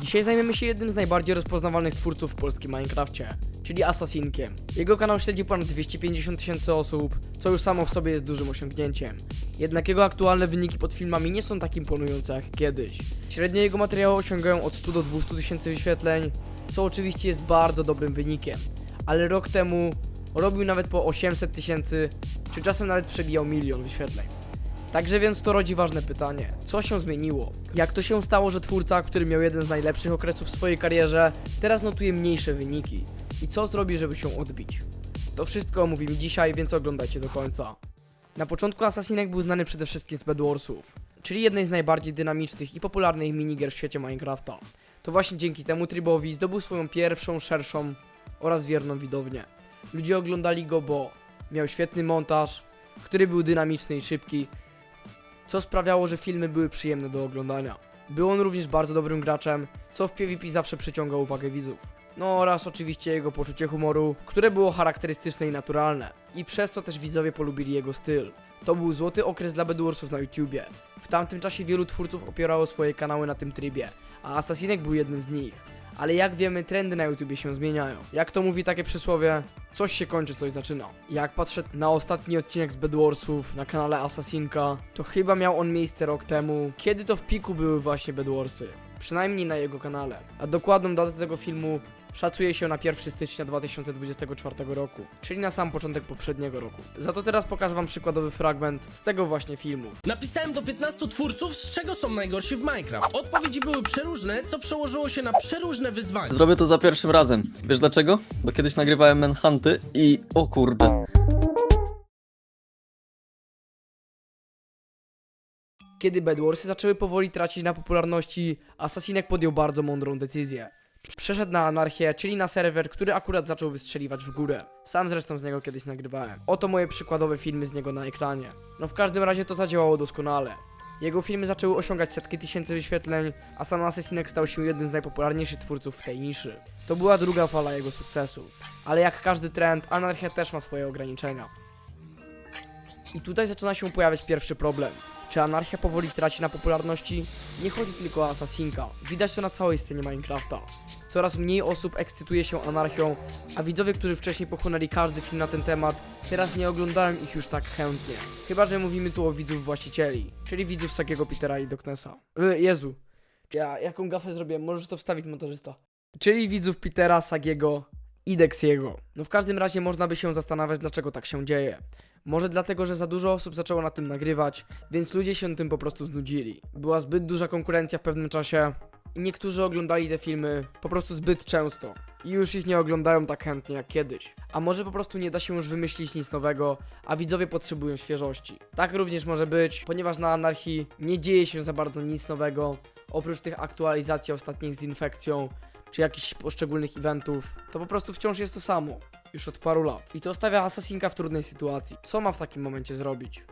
Dzisiaj zajmiemy się jednym z najbardziej rozpoznawalnych twórców w polskim Minecrafcie, czyli Assassinkiem. Jego kanał śledzi ponad 250 tysięcy osób, co już samo w sobie jest dużym osiągnięciem. Jednak jego aktualne wyniki pod filmami nie są tak imponujące jak kiedyś. Średnio jego materiały osiągają od 100 do 200 tysięcy wyświetleń, co oczywiście jest bardzo dobrym wynikiem. Ale rok temu robił nawet po 800 tysięcy, czy czasem nawet przebijał milion wyświetleń. Także więc to rodzi ważne pytanie. Co się zmieniło? Jak to się stało, że twórca, który miał jeden z najlepszych okresów w swojej karierze, teraz notuje mniejsze wyniki? I co zrobi, żeby się odbić? To wszystko omówimy dzisiaj, więc oglądajcie do końca. Na początku Assassinek był znany przede wszystkim z Bedwarsów, czyli jednej z najbardziej dynamicznych i popularnych minigier w świecie Minecrafta. To właśnie dzięki temu trybowi zdobył swoją pierwszą, szerszą oraz wierną widownię. Ludzie oglądali go, bo miał świetny montaż, który był dynamiczny i szybki, co sprawiało, że filmy były przyjemne do oglądania. Był on również bardzo dobrym graczem, co w PvP zawsze przyciąga uwagę widzów. No oraz oczywiście jego poczucie humoru, które było charakterystyczne i naturalne. I przez to też widzowie polubili jego styl. To był złoty okres dla Bedwarsów na YouTubie. W tamtym czasie wielu twórców opierało swoje kanały na tym trybie, a Assassinek był jednym z nich. Ale jak wiemy, trendy na YouTubie się zmieniają. Jak to mówi takie przysłowie, coś się kończy, coś zaczyna. Jak patrzę na ostatni odcinek z Bedwarsów na kanale Assassinka, to chyba miał on miejsce rok temu, kiedy to w piku były właśnie Bedwarsy. Przynajmniej na jego kanale. A dokładną datę tego filmu szacuje się na 1 stycznia 2024 roku, czyli na sam początek poprzedniego roku. Za to teraz pokażę wam przykładowy fragment z tego właśnie filmu. Napisałem do 15 twórców, z czego są najgorsi w Minecraft. Odpowiedzi były przeróżne, co przełożyło się na przeróżne wyzwania. Zrobię to za pierwszym razem. Wiesz dlaczego? Bo kiedyś nagrywałem Manhunty i... o kurde. Kiedy Bedwarsy zaczęły powoli tracić na popularności, Assassinek podjął bardzo mądrą decyzję. Przeszedł na anarchię, czyli na serwer, który akurat zaczął wystrzeliwać w górę. Sam zresztą z niego kiedyś nagrywałem. Oto moje przykładowe filmy z niego na ekranie. No w każdym razie to zadziałało doskonale. Jego filmy zaczęły osiągać setki tysięcy wyświetleń, a sam Assassinek stał się jednym z najpopularniejszych twórców w tej niszy. To była druga fala jego sukcesu. Ale jak każdy trend, anarchia też ma swoje ograniczenia. I tutaj zaczyna się pojawiać pierwszy problem. Czy anarchia powoli traci na popularności? Nie chodzi tylko o Assassinka. Widać to na całej scenie Minecrafta. Coraz mniej osób ekscytuje się anarchią, a widzowie, którzy wcześniej pochłonęli każdy film na ten temat, teraz nie oglądają ich już tak chętnie. Chyba, że mówimy tu o widzów właścicieli, czyli widzów Sakiego Petera i Doknesa. Y, Jezu. Ja jaką gafę zrobiłem? Możesz to wstawić montażysta. Czyli widzów Petera, Sagiego i Dexiego. No w każdym razie można by się zastanawiać, dlaczego tak się dzieje. Może dlatego, że za dużo osób zaczęło na tym nagrywać, więc ludzie się tym po prostu znudzili. Była zbyt duża konkurencja w pewnym czasie niektórzy oglądali te filmy po prostu zbyt często. I już ich nie oglądają tak chętnie jak kiedyś. A może po prostu nie da się już wymyślić nic nowego, a widzowie potrzebują świeżości. Tak również może być, ponieważ na anarchii nie dzieje się za bardzo nic nowego, oprócz tych aktualizacji ostatnich z infekcją, czy jakichś poszczególnych eventów, to po prostu wciąż jest to samo. Już od paru lat. I to stawia Assassinka w trudnej sytuacji. Co ma w takim momencie zrobić?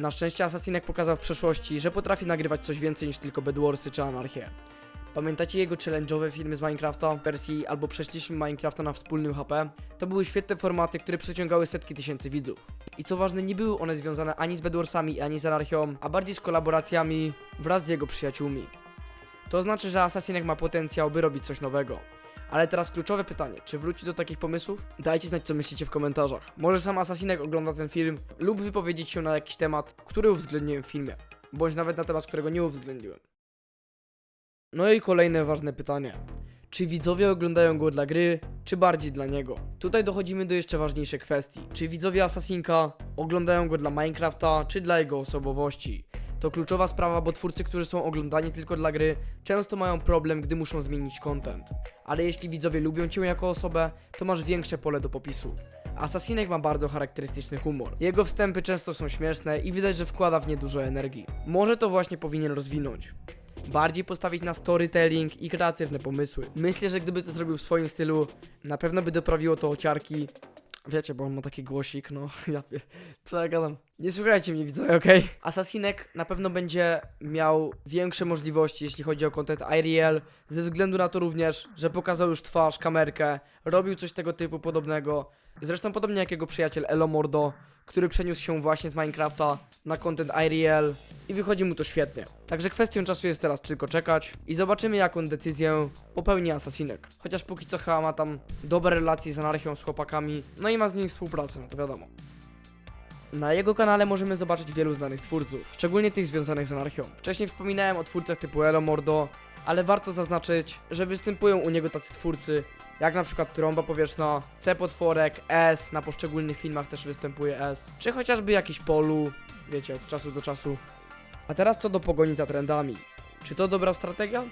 Na szczęście Assassinek pokazał w przeszłości, że potrafi nagrywać coś więcej niż tylko Bedwarsy czy Anarchię. Pamiętacie jego challenge'owe filmy z Minecrafta w wersji albo przeszliśmy Minecrafta na wspólnym HP? To były świetne formaty, które przyciągały setki tysięcy widzów. I co ważne, nie były one związane ani z Bedwarsami, ani z Anarchią, a bardziej z kolaboracjami wraz z jego przyjaciółmi. To znaczy, że Assassinek ma potencjał, by robić coś nowego. Ale teraz kluczowe pytanie, czy wróci do takich pomysłów? Dajcie znać, co myślicie w komentarzach. Może sam Assassinek ogląda ten film lub wypowiedzieć się na jakiś temat, który uwzględniłem w filmie, bądź nawet na temat, którego nie uwzględniłem. No i kolejne ważne pytanie. Czy widzowie oglądają go dla gry, czy bardziej dla niego? Tutaj dochodzimy do jeszcze ważniejszej kwestii. Czy widzowie Assassinka oglądają go dla Minecrafta, czy dla jego osobowości? To kluczowa sprawa, bo twórcy, którzy są oglądani tylko dla gry, często mają problem, gdy muszą zmienić content. Ale jeśli widzowie lubią cię jako osobę, to masz większe pole do popisu. Assassinek ma bardzo charakterystyczny humor. Jego wstępy często są śmieszne i widać, że wkłada w nie dużo energii. Może to właśnie powinien rozwinąć. Bardziej postawić na storytelling i kreatywne pomysły. Myślę, że gdyby to zrobił w swoim stylu, na pewno by doprawiło to ociarki. Wiecie, bo on ma taki głosik, no ja pier... Co ja gadam? Nie słuchajcie mnie widzowie, okej? Assassinek na pewno będzie miał większe możliwości, jeśli chodzi o content IRL, ze względu na to również, że pokazał już twarz, kamerkę, robił coś tego typu podobnego, Zresztą podobnie jak jego przyjaciel Elo Mordo, który przeniósł się właśnie z Minecrafta na content IRL i wychodzi mu to świetnie. Także kwestią czasu jest teraz tylko czekać i zobaczymy jaką decyzję popełni Asasinek. Chociaż póki co chyba ma tam dobre relacje z anarchią, z chłopakami, no i ma z nimi współpracę, no to wiadomo. Na jego kanale możemy zobaczyć wielu znanych twórców, szczególnie tych związanych z anarchią. Wcześniej wspominałem o twórcach typu Elo Mordo, ale warto zaznaczyć, że występują u niego tacy twórcy, jak na przykład Trąba Powietrzna, C Potworek, S, na poszczególnych filmach też występuje S, czy chociażby jakiś Polu, wiecie, od czasu do czasu. A teraz co do pogoni za trendami. Czy to dobra strategia?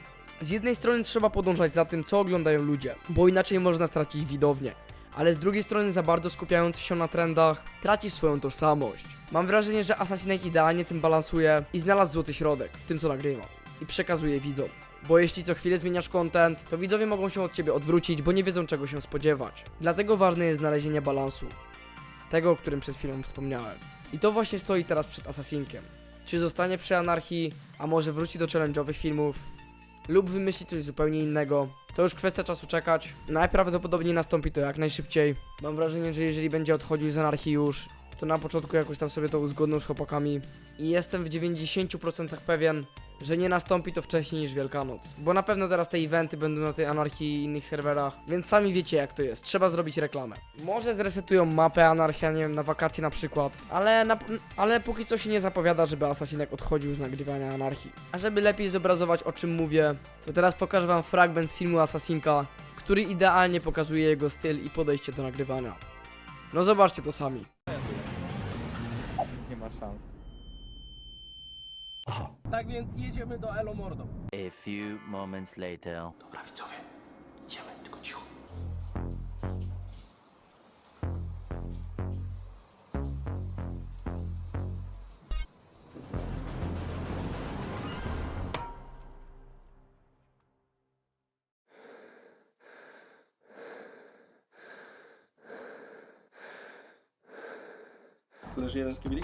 Z jednej strony trzeba podążać za tym, co oglądają ludzie, bo inaczej można stracić widownię. Ale z drugiej strony za bardzo skupiając się na trendach, tracisz swoją tożsamość. Mam wrażenie, że Assassinate idealnie tym balansuje i znalazł złoty środek w tym co nagrywa i przekazuje widzom. Bo jeśli co chwilę zmieniasz content, to widzowie mogą się od ciebie odwrócić, bo nie wiedzą czego się spodziewać. Dlatego ważne jest znalezienie balansu. Tego, o którym przed chwilą wspomniałem. I to właśnie stoi teraz przed Assassinkiem. Czy zostanie przy anarchii, a może wróci do challenge'owych filmów, lub wymyśli coś zupełnie innego. To już kwestia czasu czekać. Najprawdopodobniej nastąpi to jak najszybciej. Mam wrażenie, że jeżeli będzie odchodził z anarchii już, to na początku jakoś tam sobie to uzgodną z chłopakami. I jestem w 90% pewien, że nie nastąpi to wcześniej niż Wielkanoc. Bo na pewno teraz te eventy będą na tej anarchii i innych serwerach, więc sami wiecie jak to jest. Trzeba zrobić reklamę. Może zresetują mapę anarchia, nie wiem, na wakacje na przykład, ale, na, ale póki co się nie zapowiada, żeby Assassinek odchodził z nagrywania anarchii. A żeby lepiej zobrazować o czym mówię, to teraz pokażę wam fragment z filmu Assassinka, który idealnie pokazuje jego styl i podejście do nagrywania. No zobaczcie to sami. Nie ma szans. Tak więc jedziemy do Elo Mordo. A few moments later. Leży jeden z kibili?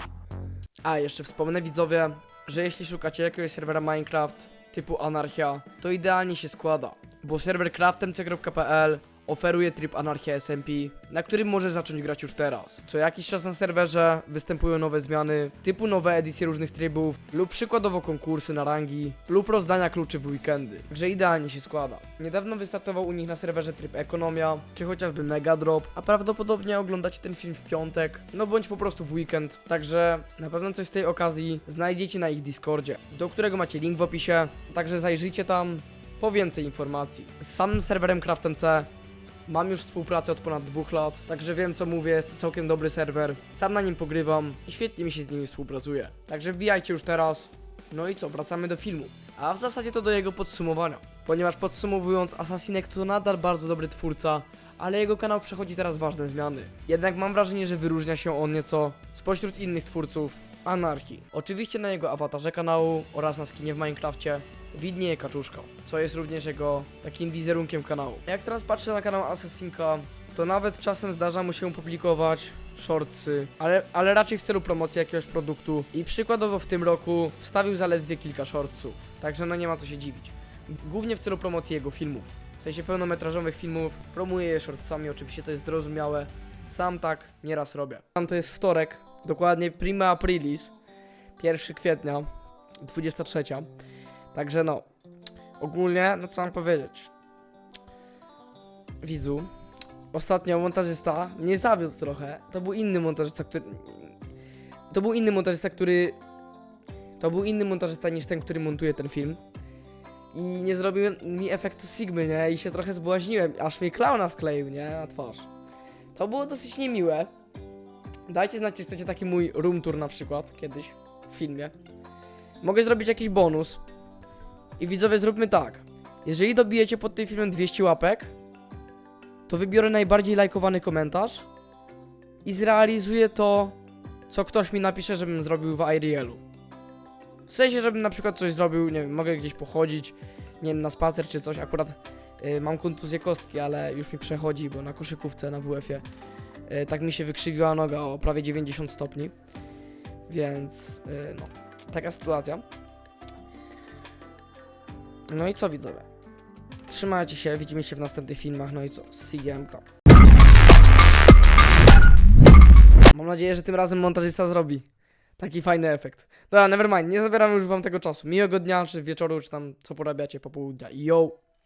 A, jeszcze wspomnę widzowie, że jeśli szukacie jakiegoś serwera Minecraft typu Anarchia, to idealnie się składa, bo serwer craftemc.pl oferuje tryb Anarchia SMP, na którym możesz zacząć grać już teraz. Co jakiś czas na serwerze występują nowe zmiany, typu nowe edycje różnych trybów, lub przykładowo konkursy na rangi, lub rozdania kluczy w weekendy, że idealnie się składa. Niedawno wystartował u nich na serwerze tryb Ekonomia, czy chociażby Mega Drop, a prawdopodobnie oglądacie ten film w piątek, no bądź po prostu w weekend, także na pewno coś z tej okazji znajdziecie na ich Discordzie, do którego macie link w opisie, także zajrzyjcie tam po więcej informacji. Z samym serwerem CraftMC Mam już współpracę od ponad dwóch lat, także wiem co mówię, jest to całkiem dobry serwer. Sam na nim pogrywam i świetnie mi się z nimi współpracuje. Także wbijajcie już teraz. No i co, wracamy do filmu. A w zasadzie to do jego podsumowania. Ponieważ podsumowując, Assassinek to nadal bardzo dobry twórca, ale jego kanał przechodzi teraz ważne zmiany. Jednak mam wrażenie, że wyróżnia się on nieco spośród innych twórców anarchii. Oczywiście na jego awatarze kanału oraz na skinie w Minecrafcie widnieje kaczuszka, co jest również jego takim wizerunkiem kanału. Jak teraz patrzę na kanał Assassinka, to nawet czasem zdarza mu się publikować shortsy, ale, ale raczej w celu promocji jakiegoś produktu i przykładowo w tym roku wstawił zaledwie kilka shortsów, także no nie ma co się dziwić. Głównie w celu promocji jego filmów, w sensie pełnometrażowych filmów, promuje je shortsami, oczywiście to jest zrozumiałe, sam tak nieraz robię. Tam to jest wtorek, dokładnie prima aprilis, 1 kwietnia, 23. Także no, ogólnie, no co mam powiedzieć. Widzu, ostatnio montażysta mnie zawiódł trochę. To był inny montażysta, który... To był inny montażysta, który... To był inny montażysta niż ten, który montuje ten film. I nie zrobił mi efektu Sigmy, nie? I się trochę zbłaźniłem, aż mi klauna wkleił, nie? Na twarz. To było dosyć niemiłe. Dajcie znać, czy chcecie taki mój room tour na przykład, kiedyś, w filmie. Mogę zrobić jakiś bonus, i widzowie, zróbmy tak. Jeżeli dobijecie pod tym filmem 200 łapek, to wybiorę najbardziej lajkowany komentarz i zrealizuję to, co ktoś mi napisze, żebym zrobił w IRL-u. W sensie, żebym na przykład coś zrobił, nie wiem, mogę gdzieś pochodzić, nie wiem, na spacer czy coś. Akurat y, mam kontuzję kostki, ale już mi przechodzi, bo na koszykówce, na WF-ie y, tak mi się wykrzywiła noga o prawie 90 stopni. Więc, y, no, taka sytuacja. No i co widzowie? Trzymajcie się, widzimy się w następnych filmach, no i co? CGMK. Mam nadzieję, że tym razem montażysta zrobi taki fajny efekt. Dobra, nevermind, nie zabieramy już wam tego czasu. Miłego dnia, czy wieczoru, czy tam co porabiacie popołudnia. Yo!